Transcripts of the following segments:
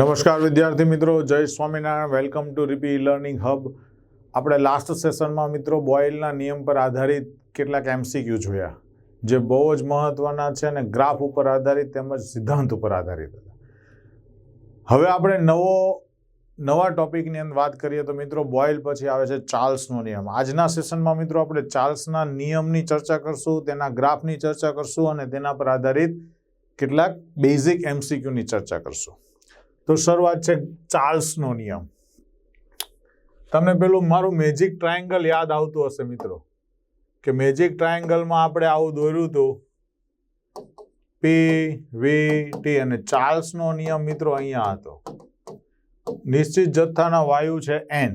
નમસ્કાર વિદ્યાર્થી મિત્રો, Jay Swaminarayan. Welcome to RP learning hub આપણે લાસ્ટ સેશનમાં મિત્રો બોયલના નિયમ પર આધારિત કેટલાક એમસીક્યુ જોયા. જે બહુ જ મહત્વના છે અને ગ્રાફ ઉપર આધારિત તેમજ સિદ્ધાંત ઉપર આધારિત હતા. હવે આપણે નવો, નવા ટોપિકની અંદર વાત કરીએ તો મિત્રો બોઇલ પછી આવે છે ચાર્લ્સનો નિયમ. આજના સેશનમાં મિત્રો આપણે ચાર્લ્સના નિયમની ચર્ચા કરશું, તેના ગ્રાફની ચર્ચા કરશું અને તેના પર આધારિત કેટલાક બેઝિક એમસીક્યુની ચર્ચા કરશું. તો શરૂઆત છે ચાર્લ્સનો નિયમ. તમને પેલું મારું મેજિક ટ્રાયેંગલ યાદ આવતું હશે મિત્રો, કે મેજિક ટ્રાયેંગલમાં આપણે આવું દોર્યું હતું પી વી ટી અને ચાર્લ્સનો નિયમ મિત્રો અહીંયા હતો. નિશ્ચિત જથ્થાના વાયુ છે એન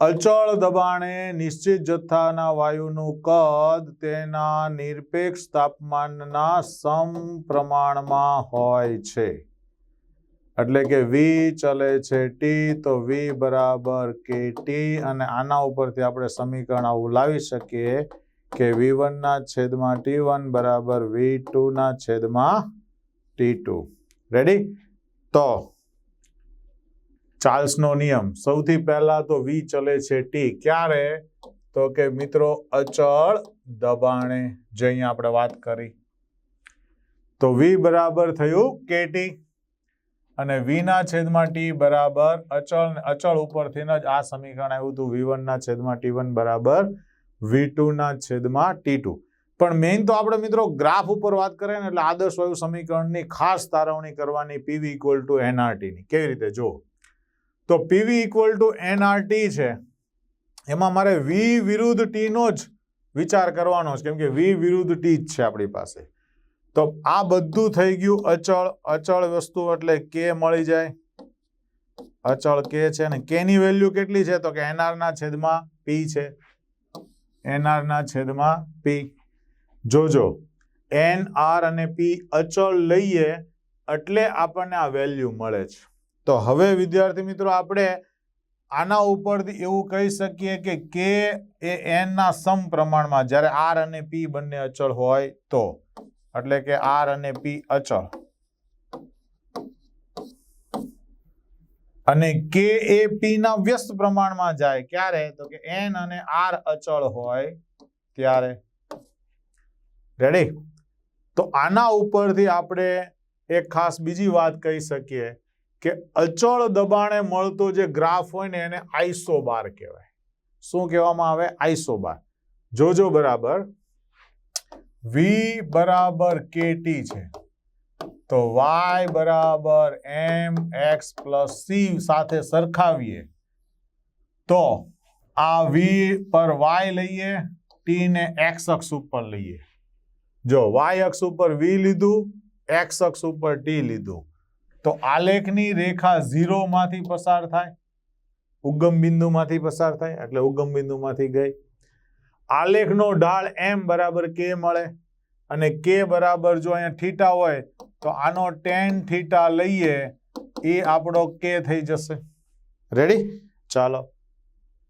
અચળ દબાણે નિશ્ચિત જથ્થાના વાયુનું કદ તેના નિરપેક્ષ તાપમાનના સમપ્રમાણમાં હોય છે. એટલે કે વી ચલે છે ટી તો વી બરાબર કે ટી અને આના ઉપરથી આપણે સમીકરણ આવું લાવી શકીએ કે વી વનના છેદમાં ટી વન બરાબર વી ટુના છેદમાં ટી ટુ રેડી તો ચાર્લ્સનો નિયમ. સૌથી પહેલાં તો વી ચલે છે ટી ક્યારે? તો કે મિત્રો અચળ દબાણે. જે અહીંયા આપણે વાત કરી. તો વી બરાબર થયું કે ટી અને વીના છેદમાં ટી બરાબર અચળ અચળ ઉપરથી જ આ સમીકરણ આવ્યું હતું. વી વનના છેદમાં ટી વન બરાબર વી ટુના છેદમાં ટી ટુ. પણ મેઇન તો આપણે મિત્રો ગ્રાફ ઉપર વાત કરીએ ને એટલે આદર્શ વાયુ સમીકરણની ખાસ તારવણી કરવાની પીવી ઇક્વલ ટુ એનઆરટીની કેવી રીતે? જો તો પીવી ઇક્વલ ટુ એનઆરટી છે. એમાં મારે વી વિરુદ્ધ ટીનો જ વિચાર કરવાનો છે. કેમ કે વી વિરુદ્ધ ટી જ છે આપણી પાસે. તો આ બધું થઈ ગયું અચળ. અચળ વસ્તુ એટલે કે મળી જાય. અચળ કે છે અને કે ની વેલ્યુ કેટલી છે? તો કે એનઆર ના છેદમાં પી છે. એનઆર ના છેદમાં પી જોજો એન આર અને પી અચળ લઈએ એટલે આપણને આ વેલ્યુ મળે છે. તો હવે વિદ્યાર્થી મિત્રો, આપણે આના ઉપરથી એવું કહી શકીએ કે કે એ એનના સમ સમપ્રમાણમાં જ્યારે આર અને પી બંને અચળ હોય તો. એટલે કે આર અને પી અચળ. અને કે એ પી ના વ્યસ્ત પ્રમાણમાં જાય. ક્યારે? તો કે એન અને આર અચળ હોય ત્યારે. રેડી તો આના ઉપરથી આપણે એક ખાસ બીજી વાત કહી શકીએ કે અચળ દબાણે મળતો જે ગ્રાફ હોય ને એને આઈસોબાર કહેવાય. શું કહેવામાં આવે? આઈસોબાર જોજો બરાબર. વી બરાબર કેટી છે. તો વાય બરાબર એમ એક્સ પ્લસ સી સાથે સરખાવીએ. તો આ વી પર વાય લઈએ ટી ને એક્સ અક્ષ ઉપર લઈએ. જો વાય અક્ષ ઉપર વી લીધું એક્સ અક્ષ ઉપર ટી લીધું. તો આલેખની રેખા ઝીરોમાંથી પસાર થાય, ઉગમ બિંદુમાંથી પસાર થાય, એટલે ઉગમ બિંદુમાંથી ગઈ. આલેખનો ઢાળ એમ બરાબર કે મળે? અને કે બરાબર જો અહીંયા થીટા હોય, તો આનો ટેન થીટા લઈએ, એ આપણો કે થઈ જશે. રેડી ચાલો.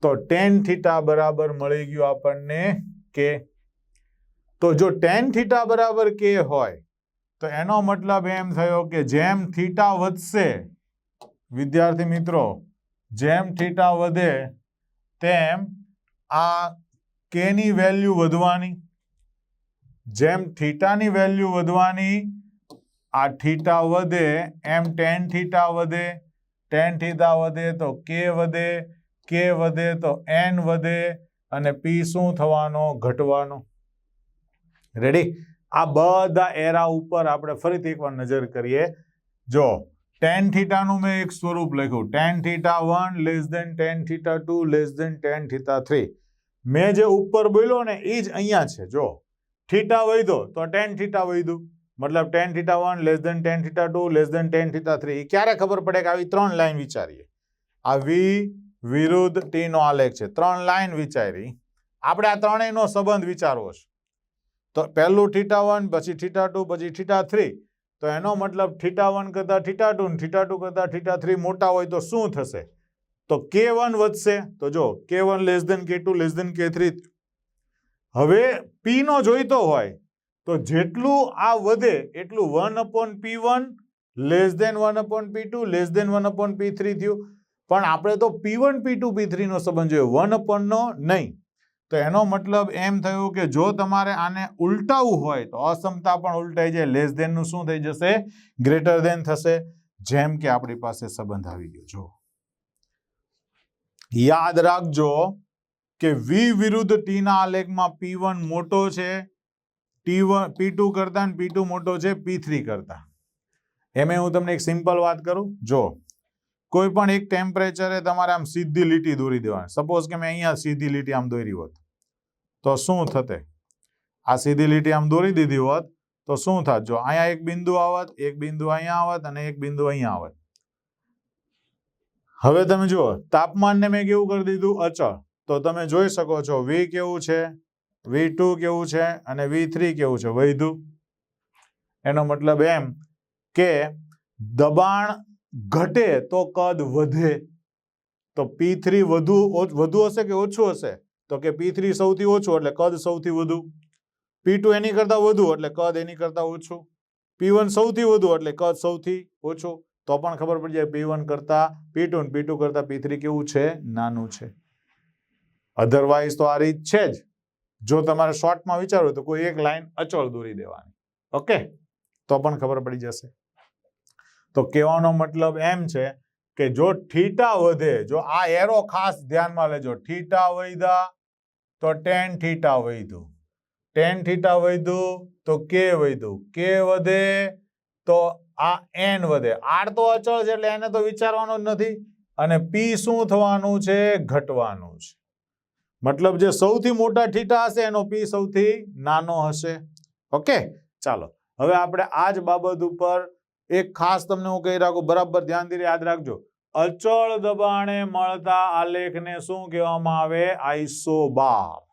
તો ટેન થીટા બરાબર મળી ગયું આપણને કે? તો જો ટેન થીટા બરાબર કે હોય, તો એનો મતલબ એમ થયો કે જેમ થીટા વધશે, વિદ્યાર્થી મિત્રો, જેમ થીટા વધે, તેમ આ કેની વેલ્યુ વધવાની? જેમ થીટાની વેલ્યુ વધવાની, આ થીટા વધે, એમ ટેન થીટા વધે. ટેન થીટા વધે તો કે વધે કે વધે તો એન વધે, અને પી શું થવાનો? ઘટવાનો. રેડી આ બધા એરા ઉપર આપણે ફરીથી એકવાર નજર કરીએ. જો, ટેન થીટાનું મેં એક સ્વરૂપ લખ્યું. Tan theta one, less than tan theta two, less than tan theta three. મેં જે ઉપર બોલ્યો ને એ જ અહીંયા છે, જો. થીટા વધ્યો તો ટેન થીટા વધ્યું. મતલબ tan theta one, less than tan theta two, less than tan theta three. ક્યારે ખબર પડે કે આવી ત્રણ લાઈન વિચારીએ? આ વી વિરુદ્ધ ટીનો આલેખ છે. ત્રણ લાઈન વિચારી. આપણે આ ત્રણેયનો સંબંધ વિચારવો છે. તો પહેલું થીટા વન, પછી થીટા ટુ, પછી થીટા થ્રી. તો એનો મતલબ થીટા વન કરતા થીટા ટુ થીટા ટુ કરતા થીટા થ્રી મોટા હોય તો શું થશે? તો કે વન વધશે. તો જો કે વન લેસ દેન કે ટુ લેસ દેન કે થ્રી હવે પી નો જોઈતો હોય, તો જેટલું આ વધે એટલું one upon P one less than one upon P two less than one upon P three થયું. પણ આપણે તો પી વન પી ટુ પી થ્રીનો સંબંધ જોઈએ. વન અપોનનો નહીં. તો એનો મતલબ એમ થયું કે જો તમારે આને ઉલટાવવું હોય, તો અસમતા પણ ઉલટાઈ જાય. લેસ દેનનું શું થઈ જશે? ગ્રેટર દેન થશે. જેમ કે આપણી પાસે સંબંધ આવી ગયો. જો યાદ રાખજો કે વી વિરુદ્ધ ટી ના આલેખમાં પી વન મોટો છે, ટી વન, પી ટુ કરતા પી ટુ મોટો છે, પી થ્રી કરતા. એમે હું તમને એક સિમ્પલ વાત કરું. જો, કોઈ પણ એક ટેમ્પરેચરે તમારે આમ સીધી લીટી દોરી દેવાની. સપોઝ કે મેં અહીંયા સીધી લીટી આમ દોરી હોત. તો શું થતે? આ સીધી લીટી આમ દોરી દીધી હોત, તો શું થાત? જો અહીંયા એક બિંદુ આવત, એક બિંદુ અહીંયા આવત અને એક બિંદુ અહીંયા આવત. હવે તમે જુઓ, તાપમાનને મેં કેવું કરી દીધું? અચળ. તો તમે જોઈ શકો છો વી કેવું છે? વી ટુ કેવું છે? અને વી થ્રી કેવું છે? વૈધું એનો મતલબ એમ કે દબાણ ઘટે તો કદ વધે. તો પી થ્રી વધુ વધુ હશે કે ઓછું હશે? તો કે પી થ્રી સૌથી ઓછું, એટલે કદ સૌથી વધુ. પી ટુ એની કરતાં વધુ, એટલે કદ એની કરતાં ઓછું. પી વન સૌથી વધુ, એટલે કદ સૌથી ઓછું. તો પણ ખબર પડી જાય પી વન કરતા પી ટુ પી ટુ કરતા પી થ્રી કેવું છે? નાનું છે. અધરવાઇઝ તો આ રીત છે જ. જો તમારે શોર્ટમાં વિચારવું તો કોઈ એક લાઈન અચળ દોરી દેવાની. ઓકે? તો પણ ખબર પડી જશે. તો કહેવાનો મતલબ એમ છે કે જો ઠીટા વધે, જો આ એરો ખાસ ધ્યાનમાં લેજો. ઠીટા વધ્યા તો ટેન થીટા વધ્યું. ટેન થીટા વધ્યું તો કે વધ્યું? કે વધે તો આ એન વધે. આર તો અચળ છે એટલે એને તો વિચારવાનું જ નથી. અને પી શું થવાનું છે? ઘટવાનું છે. મતલબ જે સૌથી મોટા ઠીટા હશે એનો પી સૌથી નાનો હશે. ઓકે? ચાલો. હવે આપણે આ જ બાબત ઉપર એક ખાસ તમને હું કહી રાખું, બરાબર ધ્યાનથી યાદ રાખજો. અચળ દબાણે મળતા આલેખને શું કહેવામાં આવે? આઈસોબાર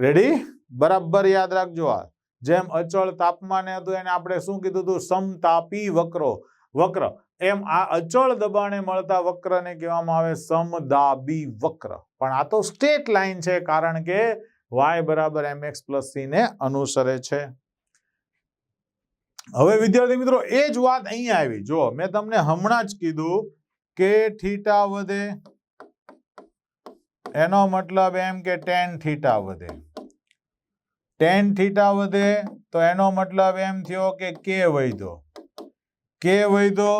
રેડી બરાબર યાદ રાખજો આ. જેમ અચળ તાપમાને હતું, એને આપણે શું કીધું હતું? સમતાપી વક્રો. વક્ર. એમ આ અચળ દબાણે મળતા વક્રને કહેવામાં આવે સમદાબી વક્ર. પણ આ તો સ્ટેટ લાઈન છે, કારણ કે વાય બરાબર એમ એક્સ પ્લસ ને અનુસરે છે. હવે વિદ્યાર્થી મિત્રો, એ જ વાત અહીંયા આવી. જો મેં તમને હમણાં જ કીધું કે થીટા વધે. એનો મતલબ એમ કે ટેન થીટા વધે. ટેન થીટા વધે તો એનો મતલબ એમ થયો કે કે વૈધો કે વૈધો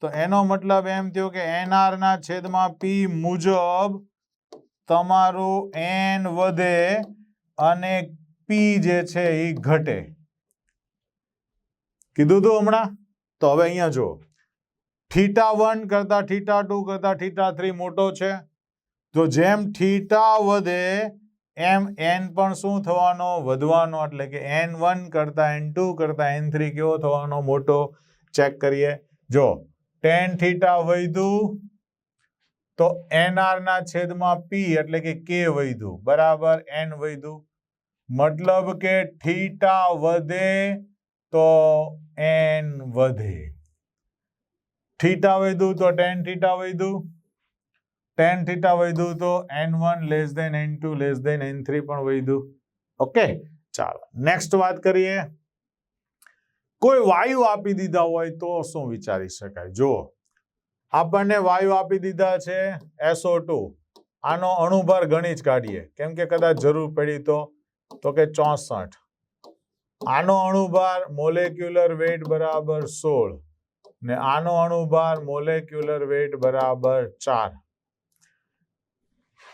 તો એનો મતલબ એમ થયો કે એનઆર ના છેદમાં પી મુજબ તમારું એન વધે અને પી જે છે એ ઘટે કીધું તું હમણાં? તો હવે અહીંયા જો થીટા વન કરતા થીટા ટુ કરતા થીટા થ્રી મોટો છે. તો જેમ થીટા વધે એમ એન પણ શું થવાનો? વધવાનો, એટલે કે એન વન કરતા એન ટુ કરતા એન થ્રી કેવો થવાનો? મોટો. ચેક કરીએ. જો, ટેન થીટા વધ્યું, તો એનઆર ના છેદમાં પી એટલે કે કે વધ્યું. બરાબર? એન વધ્યું. મતલબ કે થીટા વધે તો એન વધે. થીટા વધ્યું તો ટેન થીટા વધ્યું. ટેન થીટા વધ્યું તો N one less than N two less than N three પણ વધ્યું. ઓકે ચાલો નેક્સ્ટ વાત કરીએ. કોઈ વાયુ આપી દીધા હોય તો શું વિચારી શકાય? જો આપણને વાયુ આપી દીધા છે એસો ટુ આનો અણુભાર ગણી જ કાઢીએ. કેમ કે કદાચ જરૂર પડી તો તો કે ચોસઠ. આનો અણુભાર મોલેક્યુલર વેટ બરાબર સોળ ને આનો અણુભાર મોલેક્યુલર વેટ બરાબર ચાર.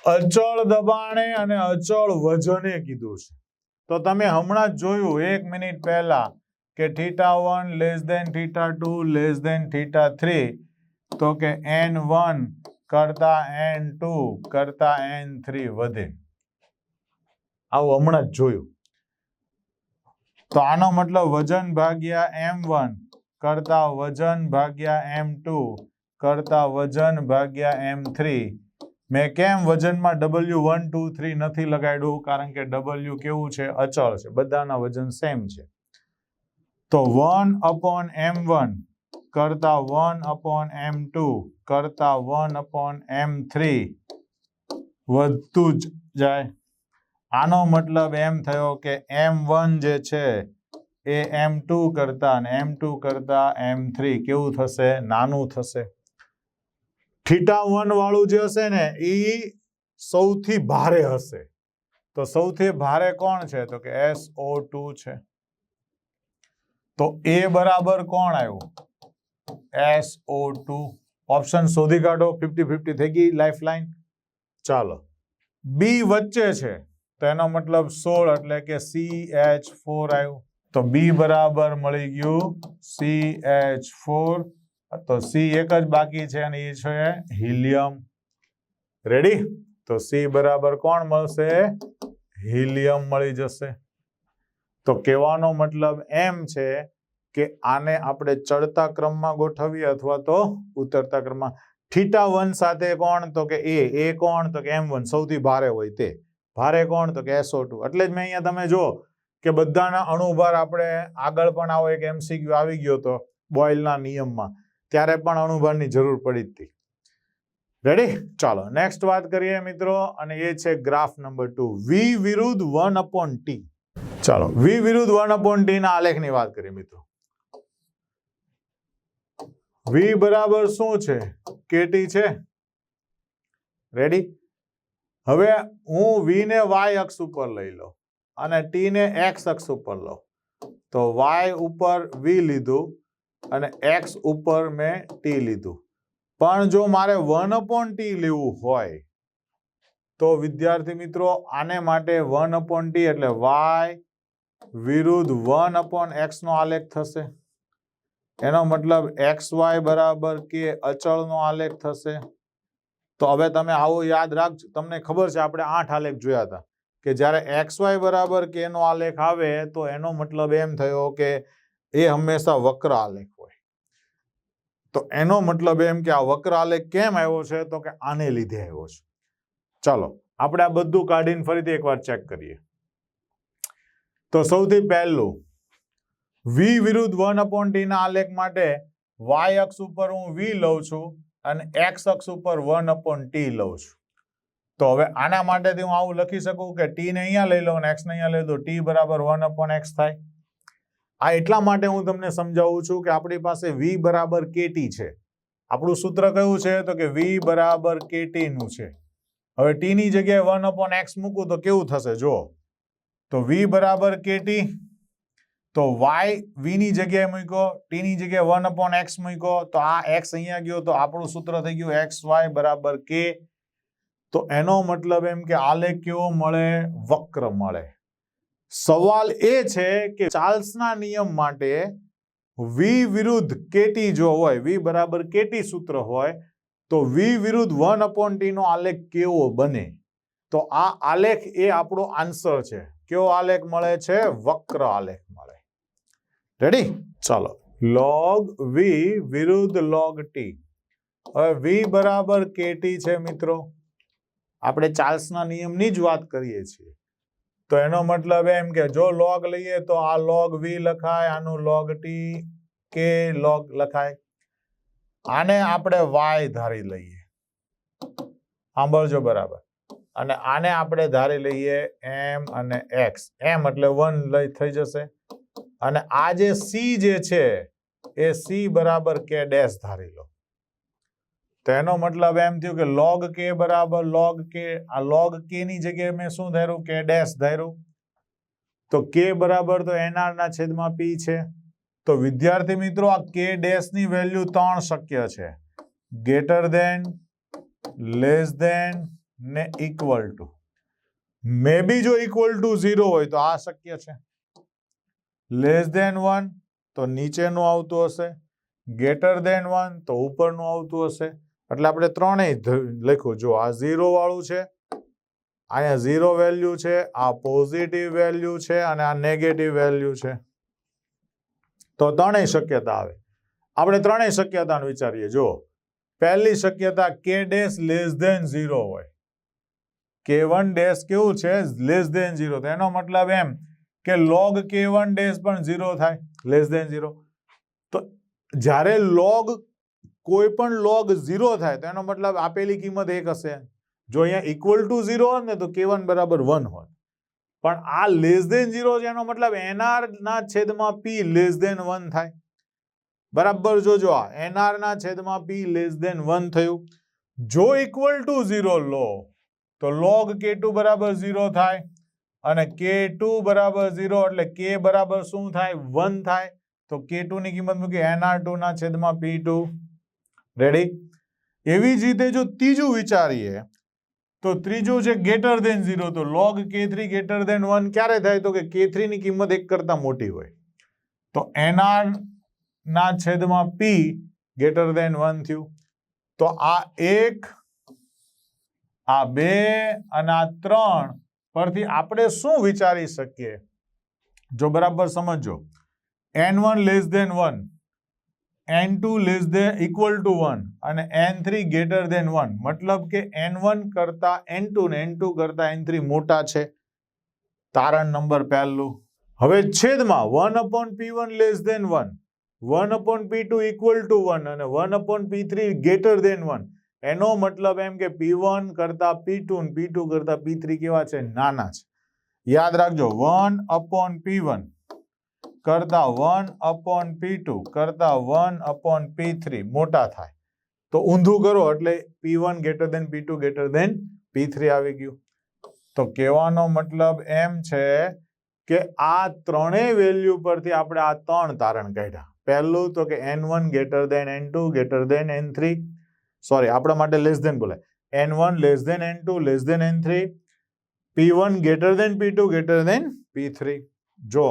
અચળ દબાણે અને અચળ વજને કીધું છે. તો તમે હમણાં જ જોયું, એક મિનિટ પહેલા કે theta one less than theta two less than theta three. તો કે એન વન કરતા એન ટુ કરતા એન થ્રી વધે. આવું હમણાં જ જોયું. તો આનો મતલબ વજન ભાગ્યા એમ વન કરતા વજન ભાગ્યા એમ ટુ કરતા વજન ભાગ્યા એમ થ્રી. મેં કેમ વજનમાં ડબલ્યુ વન ટુ થ્રી નથી લગાડ્યું? કારણ કે ડબલ્યુ કેવું છે? અચળ છે. બધાના વજન સેમ છે. તો વન અપોન એમ વન કરતા વન અપોન એમ ટુ કરતા વન અપોન એમ થ્રી વધતું જ જાય. આનો મતલબ એમ થયો કે એમ વન જે છે એ એમ ટુ કરતા અને એમ ટુ કરતા એમ થ્રી કેવું થશે? નાનું થશે. થીટા વન વાળું જે હશે ને, એ સૌથી ભારે હશે. તો સૌથી ભારે કોણ છે? તો કે એસ ઓ ટુ છે. તો એ બરાબર કોણ આવ્યું? S O two. ઓપ્શન શોધી કાઢો, ફિફ્ટી ફિફ્ટી થઈ ગઈ લાઈફ લાઈન ચાલો. બી વચ્ચે છે, તો એનો મતલબ સોળ એટલે કે સી એચ ફોર આવ્યું. તો બી બરાબર મળી ગયું, સી એચ ફોર. તો સી એક જ બાકી છે અને એ છે હિલિયમ. રેડી તો સી બરાબર કોણ મળશે? હિલિયમ મળી જશે. તો કહેવાનો મતલબ એમ છે કે આને આપણે ચડતા ક્રમમાં ગોઠવીએ અથવા તો ઉતરતા ક્રમમાં. થીટા વન સાથે કોણ? તો કે એ એ કોણ? તો કે એમ વન. સૌથી ભારે હોય તે. ભારે કોણ? તો કે એસઓ ટુ. એટલે જ મેં અહીંયા તમે જો કે બધાના અણુભાર આપણે આગળ પણ આવો એક એમસીક્યુ આવી ગયો હતો બોઇલના નિયમમાં. ત્યારે પણ અણુભારની જરૂર પડી હતી. રેડી ચાલો નેક્સ્ટ વાત કરીએ મિત્રો, અને એ છે ગ્રાફ નંબર ટુ વી વિરુદ્ધ વન અપોન ટી ચાલો વી વિરુદ્ધ વન અપોન ટી ના આલેખની વાત કરીએ મિત્રો. વી બરાબર શું છે? કેટી છે. રેડી હવે હું વી ને વાય અક્ષ ઉપર લઈ લઉં, અને ટી ને એક્સ અક્ષ ઉપર લઉં. તો વાય ઉપર વી લીધું અને એક્સ ઉપર મેં ટી લીધું. પણ જો મારે વન અપોન ટી લેવું હોય, તો વિદ્યાર્થી મિત્રો, આને માટે વન અપોન ટી એટલે વાય વિરુદ્ધ વન અપોન એક્સ નો આલેખ થશે. એનો મતલબ એક્સ વાય બરાબર કે અચળનો આલેખ થશે. તો હવે તમે આવો યાદ રાખજો. તમને ખબર છે, આપણે આઠ આલેખ જોયા હતા. કે જ્યારે એક્સ વાય બરાબર કે નો આલેખ આવે, તો એનો મતલબ એમ થયો કે એ હંમેશા વક્ર આલેખ તો એનો મતલબ એમ કે આ વક્ર આલેખ કેમ આવ્યો છે? તો કે આને લીધે આવ્યો છે. ચાલો, આપણે આ બધું કાઢીને ફરીથી એકવાર ચેક કરીએ. તો સૌથી પહેલું વી વિરુદ્ધ વન અપોન ટીના આલેખ માટે વાય અક્ષ ઉપર હું વી લઉં છું અને એક્સ અક્ષ ઉપર વન અપોન ટી લઉં છું. તો હવે આના માટેથી હું આવું લખી શકું કે ટી ને અહીંયા લઈ લઉં અને એક્સ ને અહીંયા લઈ દઉં. ટી બરાબર વન અપોન એક્સ થાય. આ એટલા માટે હું તમને સમજાવું છું કે આપણી પાસે વી બરાબર કેટી છે. આપણું સૂત્ર કયું છે? તો કે વી બરાબર કેટીનું છે. હવે ટીની જગ્યાએ વન અપોન એક્સ મૂકું તો કેવું થશે? જો તો વી બરાબર કેટી તો વાય વીની જગ્યાએ મૂક્યો. ટીની જગ્યાએ વન અપોન એક્સ મૂક્યો. તો આ એક્સ અહીંયા ગયો. તો આપણું સૂત્ર થઈ ગયું એક્સ વાય બરાબર કે તો એનો મતલબ એમ કે આલેખ કેવો મળે, વક્ર મળે. સવાલ એ છે કે ચાર્લ્સના નિયમ માટે વી વિરુદ્ધ કેટી જો હોય વી બરાબર કેટી સૂત્ર હોય, તો વી વિરુદ્ધ વન અપોન ટી નો આલેખ કેવો બને? તો આ આલેખ એ આપણો આન્સર છે. કેવો આલેખ મળે છે? વક્ર આલેખ મળે. રેડી ચાલો. લોગ વી વિરુદ્ધ લોગ ટી હવે વી બરાબર કેટી છે મિત્રો? આપણે ચાર્લ્સના નિયમની જ વાત કરીએ છીએ. તો એનો મતલબ એમ કે જો લોગ લઈએ તો આ લોગ વી લખાય, આનું લોગ ટી કે લોગ લખાય. આને આપણે વાય ધારી લઈએ. સાંભળજો બરાબર. અને આને આપણે ધારી લઈએ એમ અને એક્સ એમ એટલે વન લઈ થઈ જશે. અને આ જે સી જે છે, એ સી બરાબર કે ડેશ ધારી લો. તો એનો મતલબ એમ થયું કે લોગ કે બરાબર લોગ કે આ લોગ કે ની જગ્યાએ મેં શું ધાર્યું? કે ડેશ ધાર્યું. તો કે બરાબર તો એનઆર ના છેદમાં પી છે. તો વિદ્યાર્થી મિત્રો, આ કે ડેશની વેલ્યુ ત્રણ શક્ય છે. ગ્રેટર દેન લેસ દેન ને ઇક્વલ ટુ મે બી જો ઇક્વલ ટુ ઝીરો હોય તો આ શક્ય છે. લેસ દેન વન તો નીચેનું આવતું હશે. ગ્રેટર દેન વન તો ઉપરનું આવતું હશે. એટલે આપણે ત્રણેય લખ્યું. જો આ ઝીરો વાળું છે, અહીંયા ઝીરો વેલ્યુ છે, આ પોઝિટિવ વેલ્યુ છે અને આ નેગેટિવ વેલ્યુ છે. તો ત્રણેય શક્યતા આવે. આપણે ત્રણેય શક્યતાનું વિચારીએ. જો પહેલી શક્યતા કે ડેશ લેસ દેન ઝીરો હોય. કે વન ડેશ કેવું છે? લેસ દેન ઝીરો એનો મતલબ એમ કે લોગ કે વન ડેશ પણ ઝીરો થાય. લેસ દેન ઝીરો તો જ્યારે લોગ કોઈ પણ લોગ ઝીરો થાય તો એનો મતલબ આપેલી કિંમત એક હશે. જો અહીંયા ઇક્વલ ટુ ઝીરો હોત ને તો કે વન બરાબર વન હોત. પણ આ લેસ દેન ઝીરો છે એનો મતલબ એનઆર ના છેદમાં પી લેસ દેન વન થાય. બરાબર જોજો આ એનઆર ના છેદમાં પી લેસ દેન વન થયું. જો ઇક્વલ ટુ ઝીરો લો, તો લોગ કે ટુ બરાબર ઝીરો થાય અને કે ટુ બરાબર ઝીરો એટલે કે બરાબર શું થાય? વન થાય. તો કે ટુ ની કિંમત મૂકી એનઆર ટુ ના છેદમાં પી ટુ રેડી એવી જ રીતે જો ત્રીજું વિચારીએ, તો ત્રીજું છે ગેટર દેન ઝીરો તો લોગ કે થ્રી ગેટર દેન વન ક્યારે થાય? તો કે કે થ્રી ની કિંમત એક કરતા મોટી હોય. તો એનઆર ના છેદમાં પી ગેટર દેન વન થયું. તો આ એક, આ બે અને આ ત્રણ પરથી આપણે શું વિચારી શકીએ? જો બરાબર સમજો N one less than one N two less than equal to one અને N three greater than one મતલબ કે એન વન કરતા એન ટુ ને એન ટુ કરતા એન થ્રી મોટા છે. તારણ નંબર પહેલું. હવે છેદમાં one upon P one less than one one upon P two equal to one અને one upon P three greater than one એનો મતલબ એમ કે પી વન કરતા પી ટુ પી ટુ કરતા પી થ્રી કેવા છે? નાના છે. યાદ રાખજો વન અપોન પી વન કરતા વન અપોન પી ટુ કરતા વન અપોન પી થ્રી મોટા થાય. તો ઊંધું કરો એટલે P one greater than P two greater than P three આવી ગયું. તો કહેવાનો મતલબ એમ છે કે આ ત્રણેય વેલ્યુ પરથી આપણે આ ત્રણ તારણ કાઢ્યા. પહેલું તો કે N one greater than N two greater than N three sorry આપણા માટે લેસ દેન બોલે. N one less than N two less than N three P one greater than P two greater than P three જો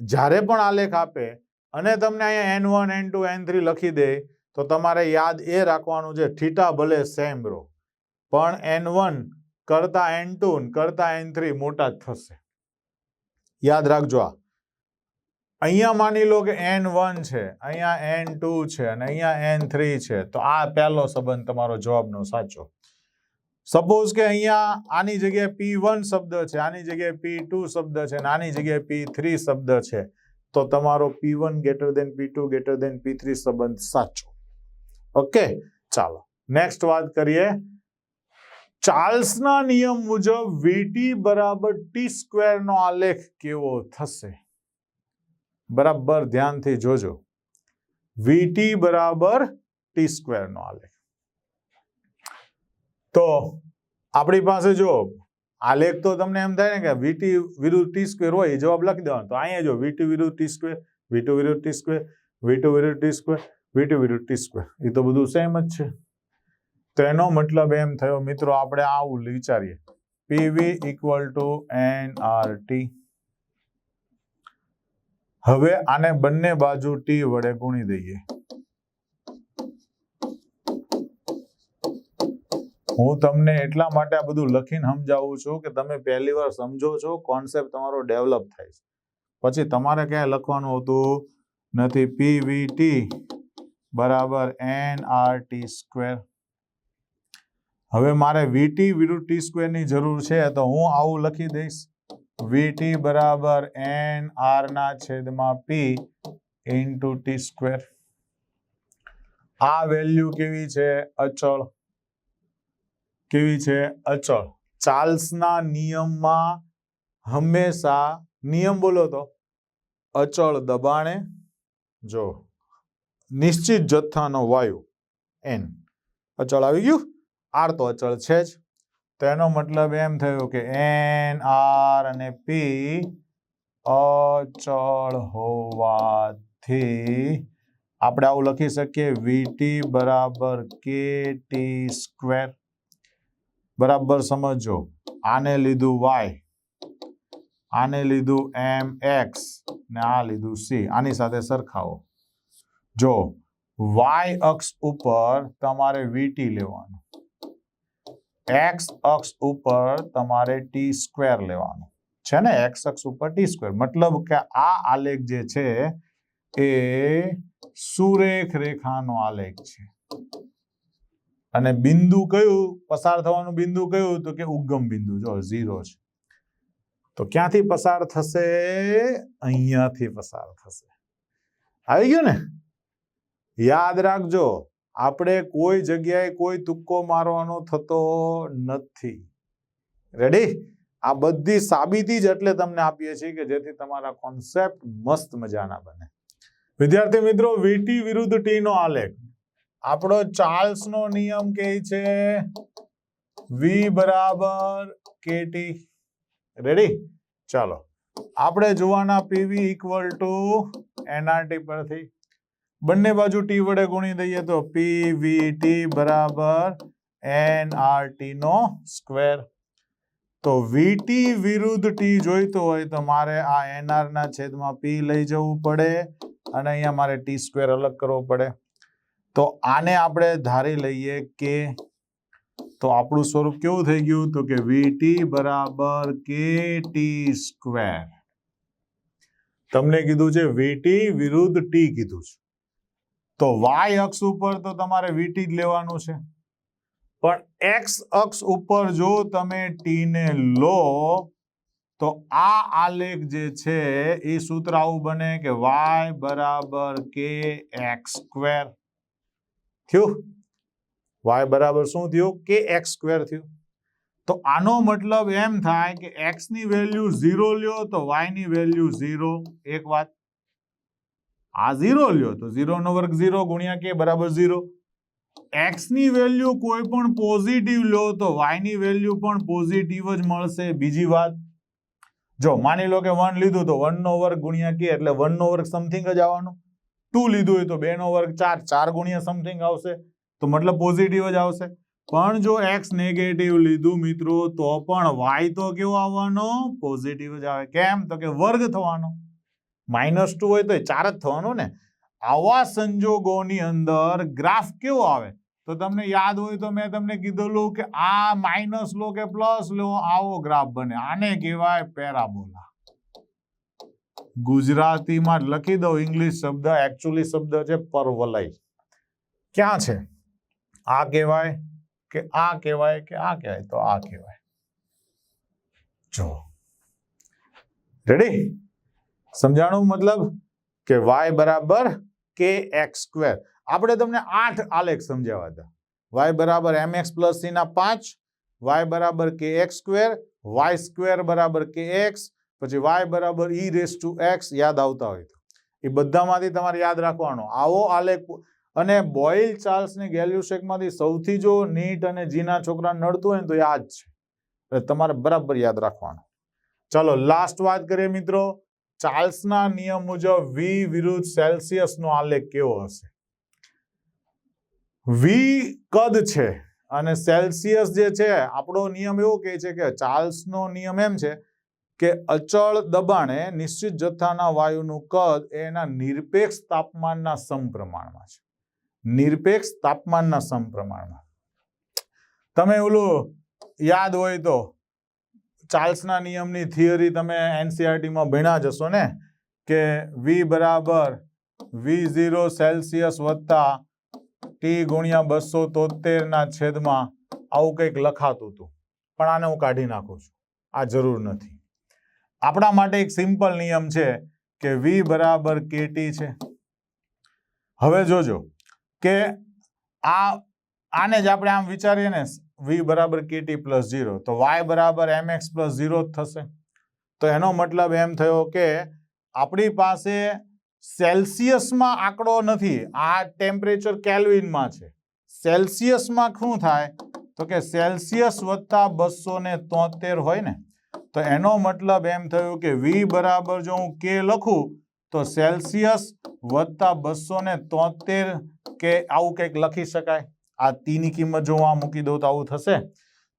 જ્યારે પણ આલેખ આપે અને તમને અહીંયા N one N two N three લખી દે, તો તમારે યાદ એ રાખવાનું છે, થીટા ભલે સેમ રો પણ એન વન કરતાં એન ટુ કરતા એન થ્રી મોટા જ થશે. યાદ રાખજો આ. અહીંયા માની લો કે એન વન છે, અહીંયા એન ટુ છે અને અહીંયા એન થ્રી છે, તો આ પહેલો સંબંધ તમારો જવાબનો સાચો. સપોઝ કે અહીંયા આની જગ્યાએ પી વન શબ્દ છે, આની જગ્યાએ પી ટુ શબ્દ છે અને આની જગ્યાએ પી થ્રી શબ્દ છે. તો તમારો P one greater than P two greater than P three સંબંધ સાચો. ઓકે ચાલો. નેક્સ્ટ વાત કરીએ. ચાર્લ્સના નિયમ મુજબ વીટી બરાબર ટી સ્ક્વેર નો આલેખ કેવો થશે? બરાબર ધ્યાનથી જોજો. વીટી બરાબર ટી સ્ક્વેર નો આલેખ. તો આપણી પાસે જો આલેખ તો તમને એમ થાય ને કે વીટી વિરુદ્ધ ટી સ્ક્વેર હોય એ જવાબ લખી દેવાનો. તો અહીંયા જો વીટી વિરુદ્ધ ટી સ્ક્વેર વીટુ વિરુદ્ધ ટી સ્ક્વેર વીટુ વિરુદ્ધ ટી સ્ક્વેર વીટુ વિરુદ્ધ ટી સ્ક્વેર. એ તો બધું સેમ જ છે. તો એનો મતલબ એમ થયો, મિત્રો, આપણે આવું વિચારીએ. PV equal to N R T હવે આને બંને બાજુ ટી વડે ગુણી દઈએ. હું તમને એટલા માટે આ બધું લખીને સમજાવું છું કે તમે પહેલી વાર સમજો છો કોન્સેપ્ટ તમારો ડેવલપ થાય છે. પછી તમારે ક્યાંય લખવાનું હોતું? નથી. પી વી બરાબર એન આર ટી સ્ક્વેર હવે મારે વીટી વિરુદ્ધ ટી સ્ક્વેરની જરૂર છે તો હું આવું લખી દઈશ. વીટી બરાબર એન આર ના છેદમાં પી ઇન્ટુ ટી સ્ક્વેર આ વેલ્યુ કેવી છે? અચળ. કેવી છે? અચળ. ચાર્લ્સના નિયમમાં હંમેશા નિયમ બોલો તો. અચળ દબાણે જો. નિશ્ચિત જથ્થાનો વાયુ એન અચળ આવી ગયું? આર તો અચળ છે જ. તેનો મતલબ એમ થયો કે એન આર અને પી અચળ હોવાથી આપણે આવું લખી શકીએ. વીટી બરાબર કે ટી સ્ક્વેર બરાબર સમજો આને લીધું વાય આને લીધું એમ એક્સ ને આ લીધું સી આની સાથે સરખાવો. જો વાય અક્ષ ઉપર તમારે વીટી લેવાનું. એક્સ અક્ષ ઉપર તમારે ટી સ્ક્વેર લેવાનું. છે ને? એક્સ અક્ષ ઉપર ટી સ્ક્વેર મતલબ કે આ આલેખ જે છે એ સુરેખ રેખાનો આલેખ છે. અને બિંદુ કયું? પસાર થવાનું બિંદુ કયું? તો કે ઉગમ બિંદુ. જો, ઝીરો છે. તો ક્યાંથી પસાર થશે? અહીંયાથી પસાર થશે. આવી ગયું ને? યાદ રાખજો, આપણે કોઈ જગ્યાએ કોઈ તુક્કો મારવાનો થતો નથી. રેડી આ બધી સાબિતી જ એટલે તમને આપીએ છીએ કે જેથી તમારા કોન્સેપ્ટ મસ્ત મજાના બને. વિદ્યાર્થી મિત્રો, વીટી વિરુદ્ધ ટી નો આલેખ. આપણો ચાર્લ્સ નો નિયમ કે છે વી બરાબર કેટી રેડી ચાલો. આપણે જોવાના પીવી ઇક્વલ ટુ એનઆરટી પરથી. બંને બાજુ ટી વડે ગુણી દઈએ તો પીવીટી બરાબર એનઆરટી નો સ્ક્વેર તો વીટી વિરુદ્ધ ટી જોઈતો હોય તો મારે આ એનઆર ના છેદમાં પી લઈ જવું પડે અને અહીંયા મારે ટી સ્ક્વેર અલગ કરવો પડે. તો આને આપણે ધારી લઈએ કે તો આપણું સ્વરૂપ કેવું થઈ ગયું? તો કે વીટી બરાબર કે ટી સ્ક્વેર તમને કીધું છે વીટી વિરુદ્ધ ટી કીધું છે. તો વાય અક્ષ ઉપર તો તમારે વીટી જ લેવાનું છે. પણ એક્સ અક્ષ ઉપર જો તમે ટી ને લો, તો આ આલેખ જે છે એ સૂત્ર આવું બને કે વાય બરાબર કે એક્સ સ્ક્વેર થયું? વાય બરાબર શું થયું? કે એક્સ સ્ક્વેર થયું? તો આનો મતલબ એમ થાય કે એક્સની વેલ્યુ ઝીરો લ્યો તો વાયની વેલ્યુ ઝીરો. એક વાત. આ ઝીરો લ્યો તો ઝીરો નો વર્ગ ઝીરો ગુણ્યા કે બરાબર ઝીરો. એક્સની વેલ્યુ કોઈ પણ પોઝિટિવ લો તો વાયની વેલ્યુ પણ પોઝિટિવ જ મળશે. બીજી વાત. જો માની લો કે વન લીધું તો વન નો વર્ગ ગુણ્યા કે એટલે વન નો વર્ગ સમથિંગ જ આવવાનો. ટુ લીધું હોય તો બે નો વર્ગ ચાર ચાર ગુણ્યા સમથિંગ આવશે. તો મતલબ પોઝિટિવ જ આવશે. પણ જો એક્સ નેગેટિવ લીધું મિત્રો, તો પણ વાય તો કેવો આવવાનો? પોઝિટિવ જ આવે. કેમ? તો કે વર્ગ થવાનો. માઇનસ ટુ હોય તો ચાર જ થવાનું ને. આવા સંજોગોની અંદર ગ્રાફ કેવો આવે? તો તમને યાદ હોય તો મેં તમને કીધેલું કે આ માઇનસ લો કે પ્લસ લો, આવો ગ્રાફ બને. આને કહેવાય પેરાબોલા ગુજરાતીમાં લખી દઉં ઇંગ્લિશ શબ્દ એકચ્યુઅલી શબ્દ છે પરવલય. ક્યાં છે? આ કહેવાય કે આ કહેવાય કે આ કહેવાય? તો આ કહેવાય. જો. રેડી સમજાણું મતલબ કે વાય બરાબર કે એક્સ સ્ક્વેર આપણે તમને આઠ આલેખ સમજાવ્યા હતા. વાય બરાબર એમ એક્સ પ્લસ સી ના પાંચ વાય બરાબર કે એક્સ સ્ક્વેર વાય સ્ક્વેર બરાબર કે એક્સ પછી વાય બરાબર ઈ રેસ ટુ એક્સ યાદ આવતા હોય એ બધામાંથી તમારે યાદ રાખવાનો. આવો આલેખ અને બોઇલ ચાર્લ્સની ગેલ્યુશેકમાંથી સૌથી જો નીટ અને જીના છોકરા નડતું હોય ને તો આ જ છે. એટલે તમારે બરાબર યાદ રાખવાનું. ચલો લાસ્ટ વાત કરીએ મિત્રો. ચાર્લ્સના નિયમ મુજબ વી વિરુદ્ધ સેલ્સિયસનો આલેખ કેવો હશે? વી કદ છે અને સેલ્સિયસ જે છે, આપણો નિયમ એવો કહે છે કે ચાર્લ્સનો નિયમ એમ છે કે અચળ દબાણે નિશ્ચિત જથ્થાના વાયુનું કદ એના નિરપેક્ષ તાપમાનના સમપ્રમાણમાં છે. નિરપેક્ષ તાપમાનના સમપ્રમાણમાં. તમે ઓલું યાદ હોય તો ચાર્લ્સના નિયમની થિયરી તમે એનસીઆરટીમાં ભણ્યા જશો ને? કે વી બરાબર વી ઝીરો સેલ્સિયસ વત્તા ટી ગુણ્યા બસો તોતેરના છેદમાં આવું કંઈક લખાતું હતું. પણ આને હું કાઢી નાખું છું. આ જરૂર નથી. આપણા માટે એક સિમ્પલ નિયમ છે કે વી બરાબર કેટી છે. હવે જોજો કે આ, આને જ આપણે આમ વિચારીએ ને વી બરાબર કેટી પ્લસ ઝીરો તો વાય બરાબર એમ એક્સ પ્લસ ઝીરો જ થશે. તો એનો મતલબ એમ થયો કે આપણી પાસે સેલ્સિયસમાં આંકડો નથી, આ ટેમ્પરેચર કેલ્વિનમાં છે. સેલ્સિયસમાં શું થાય? તો કે સેલ્સિયસ વત્તા બસો ને તોતેર હોય ને તો એનો મતલબ એમ થયો કે વી બરાબર જો હું કે લખું, તો સેલ્સિયસ વત્તા બસો ને તોતેર કે આવું કંઈક લખી શકાય. આ તીની કિંમત જો હું આ મૂકી દઉં તો આવું થશે.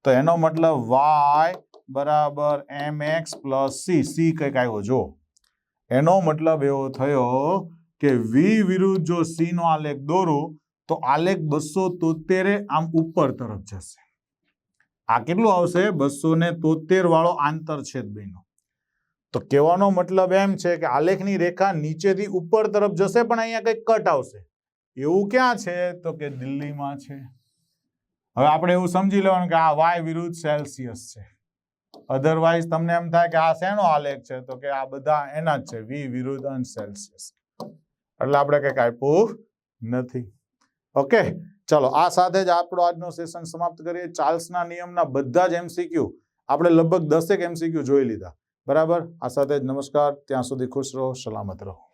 તો એનો મતલબ વાય બરાબર M X plus C C કંઈક આવ્યો જો એનો મતલબ એવો થયો કે વી વિરુદ્ધ જો સી નો આલેખ દોરું, તો આલેખ બસો તોતેરે આમ ઉપર તરફ જશે. આ કેટલું આવશે? બસો ને તોતેર વાળો આંતરછેદ બન્યો. તો કહેવાનો મતલબ એમ છે કે આલેખની રેખા નીચેથી ઉપર તરફ જશે, પણ અહીંયા કંઈક કટ આવશે. એવું ક્યાં છે? તો કે દિલ્હીમાં છે. હવે આપણે એવું સમજી લેવાનું કે આ વાય વિરુદ્ધ સેલ્સિયસ છે. અધરવાઇઝ તમને એમ થાય કે આ શેનો આલેખ છે? તો કે આ બધા એના જ છે વી વિરુદ્ધ અન સેલ્સિયસ એટલે આપણે કંઈક આપ્યું નથી. ઓકે ચલો, આ સાથે જ આપણો આજનો સેશન સમાપ્ત કરીએ. ચાર્લ્સના નિયમના બધા જ એમસીક્યુ આપણે લગભગ દસેક એમસીક્યુ જોઈ લીધા. બરાબર? આ સાથે જ નમસ્કાર. ત્યાં સુધી ખુશ રહો, સલામત રહો.